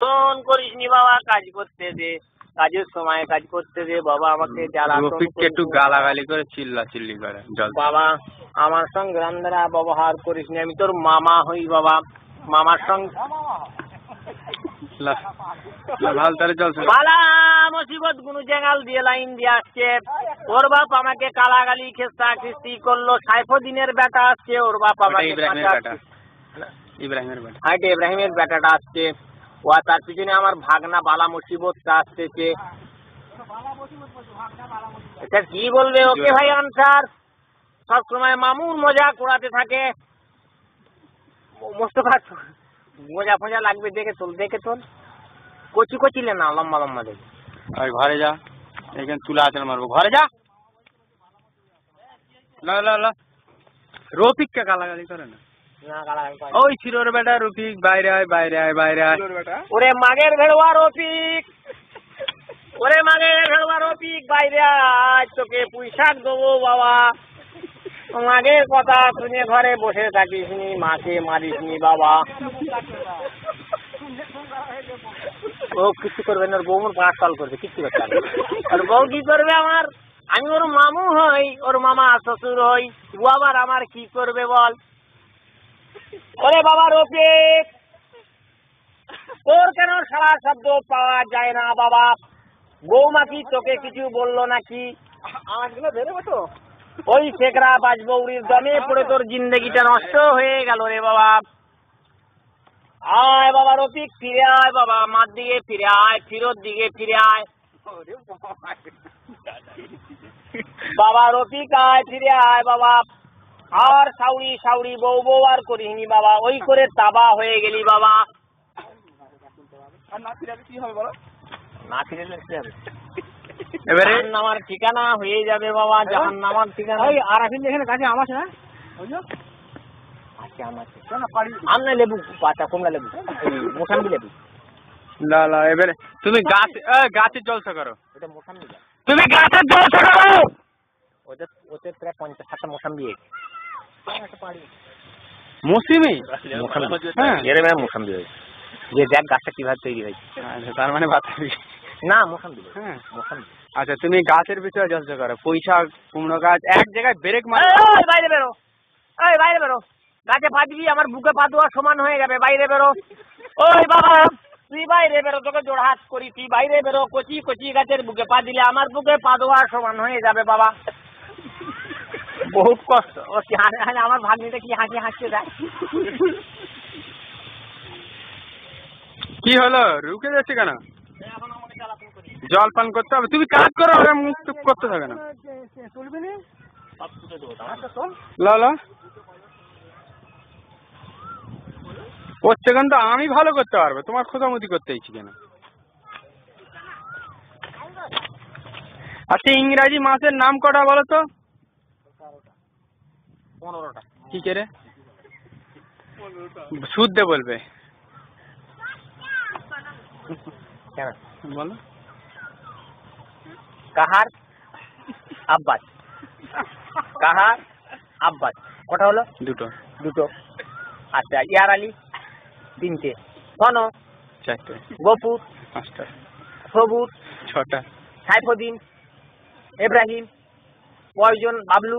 Phone করিস নি বাবা কাজ করতে দে কাজের সময় কাজ করতে দে বাবা আমাকে একটু গালাগালি করে চিল্লা চিল্লি করে বাবা আমার সঙ্গে রান্দারা ব্যবহার করিস নি আমি তোর মামা হই বাবা মামার সঙ্গে লা- লা, ভালো তাহলে চলছে বালা মুসিবত গুনু জেঙ্গাল দিয়ে লাইন দিয়ে আসছে। ওর বাপ আমাকে কালাগালি খেস্তা খিস্তি করল সাইফুদ্দিনের বেটা আসছে ওর বাপ আমাকে ইব্রাহিমের কাঁচা- বেটা। ইব্রাহিমের বেটা। হাইটে ইব্রাহিমের বেটাটা আসছে। ও তার পিছনে আমার ভাগনা বালা মুসিবতটা আসতেছে। কি বলবে? ওকে ভাই, আনসার। সব সময় মামুর মজা করাতে থাকে। মোস্তফা, মজা ফজা লাগবে দেখে চল দেখে তোল। কচি কচিলে না লম্বা লম্বা দেখে। ঘরে যা। এখানে তুলা আছে, মারবো। ঘরে যা। লা লা লা। রফিককে গালাগালি করে না। ওই চিরোর বেটা রফিক বাইরে আয় বাইরে আয় বাইরে আয়। ওরে মাগের ভেড়ুয়া রফিক। ওরে মাগের ভেড়ুয়া রফিক বাইরে আজ তোকে পুঁইশাক দেবো বাবা। মাগের কথা শুনে ঘরে বসে থাকিস নি মাকে মারিস নি বাবা। ও কিছু করবে না ওর বউ পাঁচ সাল করবে কিচ্ছু করতে পারবে ওর বউ কি করবে আমার? আমি ওর মামু হই ওর মামা শ্বশুর হই। ও আবার আমার কি করবে বল? ওরে বাবা রফিক। তোর কেন সারা শব্দ পাওয়া যায় না বাবা? বৌমা কি তোকে কিছু বলল নাকি? আমারগুলো বেরোবো তো। ওই শেখরা বাজবৌরির দমে পড়ে তোর জিন্দগিটা নষ্ট হয়ে গেল রে বাবা। আয় বাবা রফিক ফিরে আয় বাবা। মার দিকে ফিরে আয় ফিরোর দিকে ফিরে আয়। বাবা রফিক আয় ফিরে আয় বাবা। আর সাউরি সাউরি বউ বউ আর করিনি বাবা। ওই করে তাবা হয়ে গেলি বাবা। না ফিরে কি হবে এবারে? জাহান ঠিকানা হয়ে যাবে বাবা জাহান নামার ঠিকানা। ওই আর এখানে কাছে আম না আছে আম আছে লেবু? পাতা কমলা লেবু। মোসাম্বি লেবু। লা লা এবারে তুমি গাছ এ, গাছে জলসা করো। মোসাম্বি। তুমি গাছের জলসা করো! ওদের ওতে প্রায় পঞ্চাশ ষাটটা মোসাম্বি মৌসুমি? হ্যাঁ। এর ম্যাম মোসাম্বি হয়েছে যে দেখ গাছটা কীভাবে তৈরি হয়েছে। আচ্ছা তার মানে বাতাবি। না মোসাম্বি হ্যাঁ। মোসাম্বি আচ্ছা তুমি গাছের করো পয়সা কুমড়ো গাছ এক জায়গায় ব্রেক মারো বাইরে বেরো। এই বাইরে বেরো। গাছে পা দিবি আমার বুকে পা দেওয়া সমান হয়ে যাবে। বাইরে বেরো। ওই বাবা তুই বাইরে বেরো। তোকে জোড়হাত করি। তুই বাইরে বেরো। কচি কচি গাছের বুকে পা দিলে আমার বুকে পা দেওয়া সমান হয়ে যাবে বাবা। বহুত কষ্ট। ও আমার ভাগ্নিটা কি হাসি হাসতে যায় কি হলো? রুকে যাচ্ছে কেন? জল পান করতে হবে। তুমি কাজ করো ওরা মুখ টুক করতে থাকে না। হচ্ছে কেন তো আমি ভালো করতে পারব। তোমার খোঁজামুতি করতে ইচ্ছি কেন আচ্ছা ইংরাজি মাসের নাম কটা বলো তো? পনেরোটা। কি করে শুদ্ধে বলবে। কেন? বলো। কাহার? আব্বাস। কাহার? আব্বাস। কটা হলো? দুটো। দুটো। আচ্ছা ইয়ার আলী? তিনটে। ঘন চারটে। গফুর? পাঁচটা। সবুজ ছটা। সাইফুদ্দিন? ইব্রাহিম কয়জন বাবলু?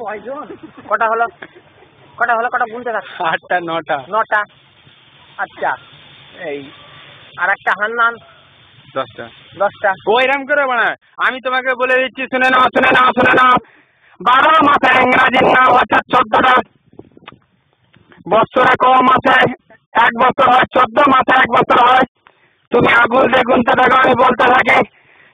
কয়জন কটা হলো? কটা হলো? কটা গুনতে থাক আটটা নটা। নটা। আচ্ছা এই আর একটা হান্নান। দশটা। দশটা। ওইরকম করে বানায়। আমি তোমাকে বলে দিচ্ছি শুনে নাও শুনে নাও শুনে নাও। বারো মাসে ইংরাজির নাম হচ্ছে চোদ্দটা বছরে ক মাসে? এক বছর হয় চোদ্দ মাসে এক বছর হয়। তুমি আগুন দিয়ে গুনতে থাকো আমি বলতে থাকি।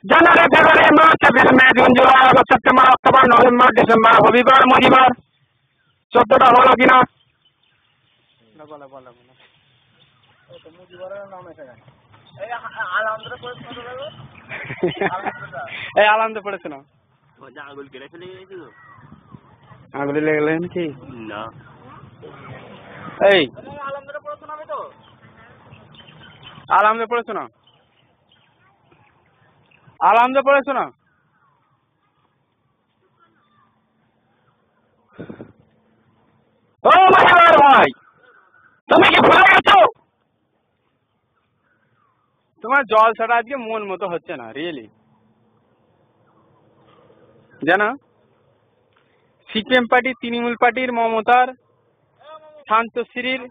January February March April May June July August September October November December রবিবার মহিবার চোদ্দটা হলো কিনা? এই আনন্দ পড়েছে না আঙুল কেটে ফেলে গেছি লেগে গেলেন কি? না। এই। আলামদে পড়েছো না আলামদে পড়েছো না? ও মাইয়ার ভাই তুমি কি ভুলে গেছো? তোমার জলসাটা আজকে মন মতো হচ্ছে না রিয়েলি জানো? সিপিএম পার্টি তৃণমূল পার্টির মমতার শান্তশ্রীর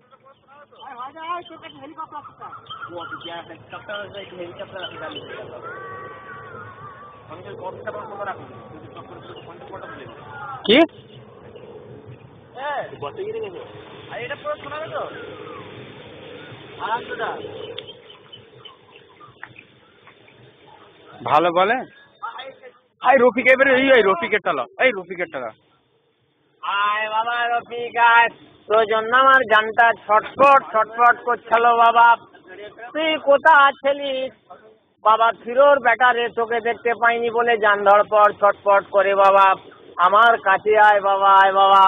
কি? আনন্দটা। ভালো বলে? এই রফিক এবারে এই এই রফিকের টালা এই রফিকের টালা আয় বাবা রফিক আয়। তোর জন্য আমার জানটা ছটফট ছটফট করছিল বাবা। তুই কোথা আছিলিস? বাবা ফিরোর বেটারে তোকে দেখতে পাইনি বলে যান ধরপট ছটফট করে বাবা। আমার কাছে আয় বাবা আয় বাবা।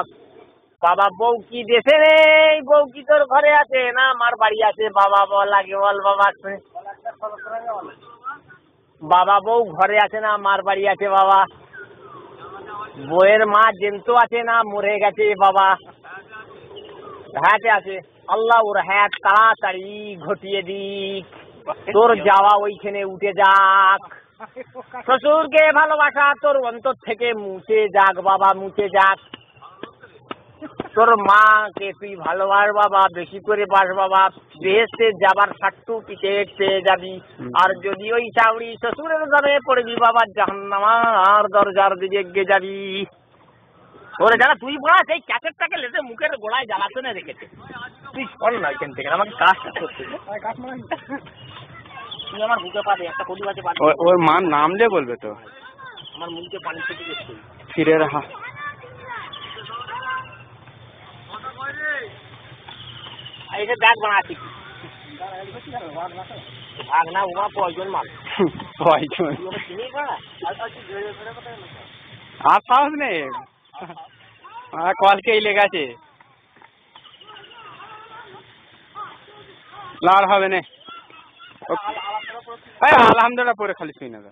বাবা, বউ কি দেশে নেই বউ কি তোর ঘরে আছে? না আমার বাড়ি আছে। বাবা, বল, আগে বল বাবা বাবা, বউ ঘরে আছে না আমার বাড়ি আছে বাবা। বউয়ের মা জেন্ত আছে না, মরে গেছে বাবা। হ্যাঁতে আছে। আল্লাহ ওর হ্যাঁ তাড়াতাড়ি ঘটিয়ে দিক। তোর যাওয়া ওইখানে উঠে যাক। শ্বশুরকে ভালোবাসা তোর অন্তর থেকে মুছে যাক বাবা মুছে যাক। তোর মাকে তুই ভালোবাস বাবা বেশি করে বাস বাবা। বেহেস্তে যাবার সার্টিফিকেট পেয়ে যাবি। আর যদি ওই চাউরি শ্বশুরের ঘরে পড়বি বাবা জাহান্নামার দরজার দিকে যাবি। ওরে যারা তুই বলা সেই ক্যাসেটটাকে লেসে মুখের গোড়ায় জ্বালাতনে রেখেছে। তুই শোন না এখান থেকে আমাকে কাজটা করতে তুই আমার বুকে পাবে একটা পানি ওর দিয়ে বলবে তো। আমার মুখে পানি থেকে ফিরে রাহা এসে ব্যাগ বানাচ্ছি। ভাগ না উমা মাল। আর সাহস নেই। কলকেই লেগেছে লার হবে না। এই আলহামদুলিল্লাহ পরে খালি শুই নেবে।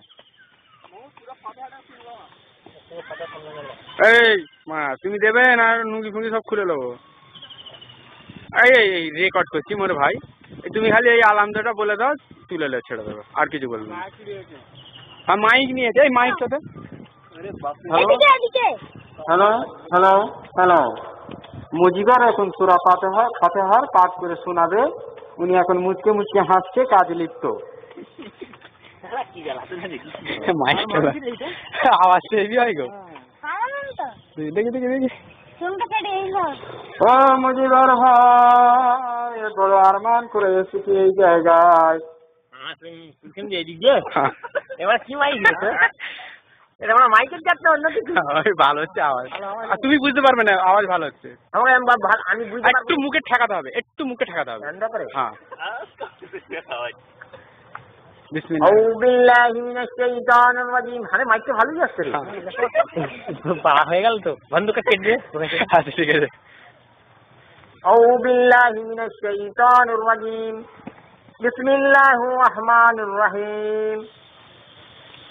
এই মা তুমি দেবে না নুঙ্গি ফুঙ্গি সব খুলে নেব এই এই এই রেকর্ড করছি মোরে ভাই। তুমি খালি এই আলহামদুলিল্লাহ বলে দাও তুলে লে ছেড়ে দেবো। আর কিছু বলব না। হ্যাঁ মাইক নিয়েছে এই মাইকটাতে। Hello? Hello hello hello. Mujibar এখন সুরা ফাতেহার ফাতেহার পাঠ করে শোনাবে। উনি এখন মুচকে মুচকে হাসছে কাজ লিপ্ত। দেখি মাইকটা আওয়াজটা হয় গো। দেখি দেখি দেখি। ও মুজিবার ভাই বড় আরমান করে এসেছি এই জায়গায়। এবার কি মাইক এটা আমরা মাইকের যাচ্ছে অন্য কিছু ওই ভালো হচ্ছে আওয়াজ আর তুমি বুঝতে পারবে না আওয়াজ ভালো হচ্ছে আমাকে আমি বা- ভা- আমি বুঝতে একটু মুখে ঠেকাতে হবে একটু মুখে ঠেকাতে হবে ঠান্ড করে হ্যাঁ বিসমিল্লাহ أعوذ بالله من الشيطان الرجيم আরে মাইকটা ভালোই যাচ্ছে রে পাড়া হয়ে গেল তো বন্ধ করে কেটে দে আচ্ছা ঠিক আছে أعوذ بالله من الشيطان الرجيم بسم الله الرحمن الرحيم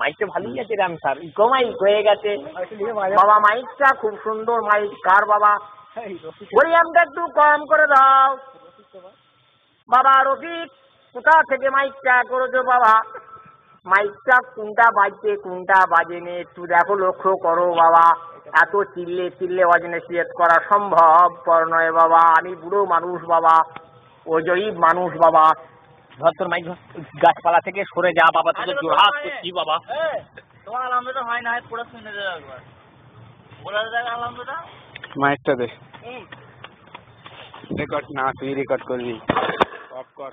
মাইকটা ভালোই আছে রাম স্যার ইকো মাইক হয়ে গেছে। বাবা মাইকটা খুব সুন্দর মাইক। কার বাবা? ভলিউমটা একটু কম করে দাও। বাবা রফিক কোথা থেকে মাইকটা করেছ বাবা? মাইকটা কোনটা বাজছে কোনটা বাজেনি? একটু দেখো লক্ষ্য করো বাবা। এত চিল্লে চিল্লে অজনে সিয়েত করা সম্ভব পর নয় বাবা। আমি বুড়ো মানুষ বাবা। ও জয়ীব মানুষ বাবা। ধর তোর মাইক ধর। গাছপালা থেকে সরে যা বাবা তোকে জোড়হাত করছি বাবা তোমার আলহামদুলিল্লাহ হয় না হয় পুরো শুনে দেবে একবার। বলে দেখ আলহামদুলিল্লাহ মাইকটা দে। রেকর্ড না তুই রেকর্ড করবি। অফ কর।